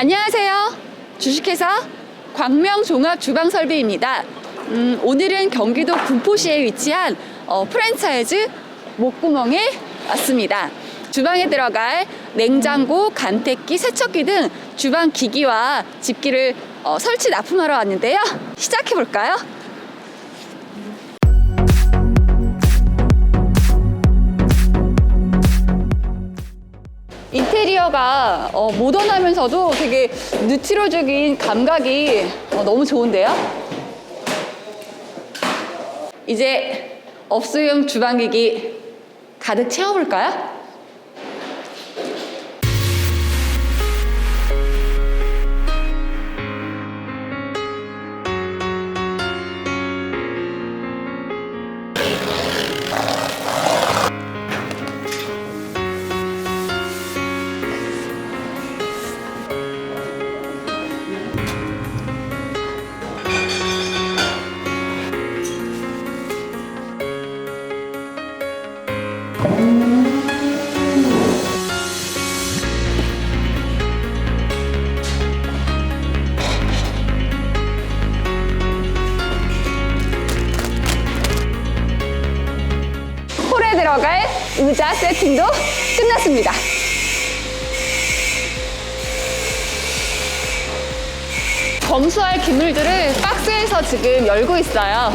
안녕하세요. 주식회사 광명종합주방설비입니다. 음, 오늘은 경기도 군포시에 위치한 어, 프랜차이즈 목구멍에 왔습니다. 주방에 들어갈 냉장고, 간택기, 세척기 등 주방 기기와 집기를 어, 설치 납품하러 왔는데요. 시작해 볼까요? 인테리어가 어, 모던하면서도 되게 뉴트로적인 감각이 어, 너무 좋은데요? 이제 업소용 주방기기 가득 채워볼까요? 들어갈 의자 세팅도 끝났습니다. 검수할 기물들을 박스에서 지금 열고 있어요.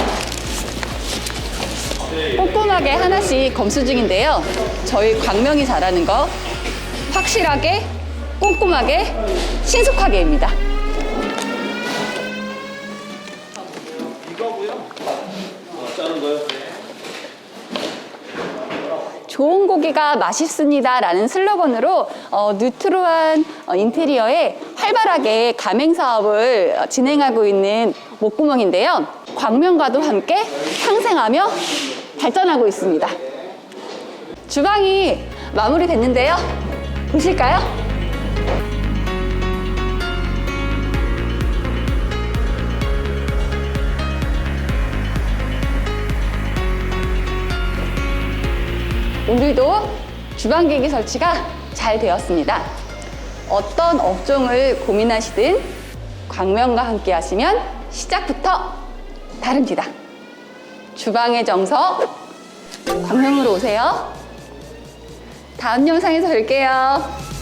꼼꼼하게 하나씩 검수 중인데요. 저희 광명이 잘하는 거 확실하게, 꼼꼼하게, 신속하게입니다. 좋은 고기가 맛있습니다. 라는 슬로건으로 어, 뉴트로한 어, 인테리어에 활발하게 가맹 사업을 어, 진행하고 있는 목구멍인데요. 광명과도 함께 상생하며 발전하고 있습니다. 주방이 마무리됐는데요. 보실까요? 오늘도 주방기기 설치가 잘 되었습니다. 어떤 업종을 고민하시든 광명과 함께 하시면 시작부터 다릅니다. 주방의 정석, 광명으로 오세요. 다음 영상에서 뵐게요.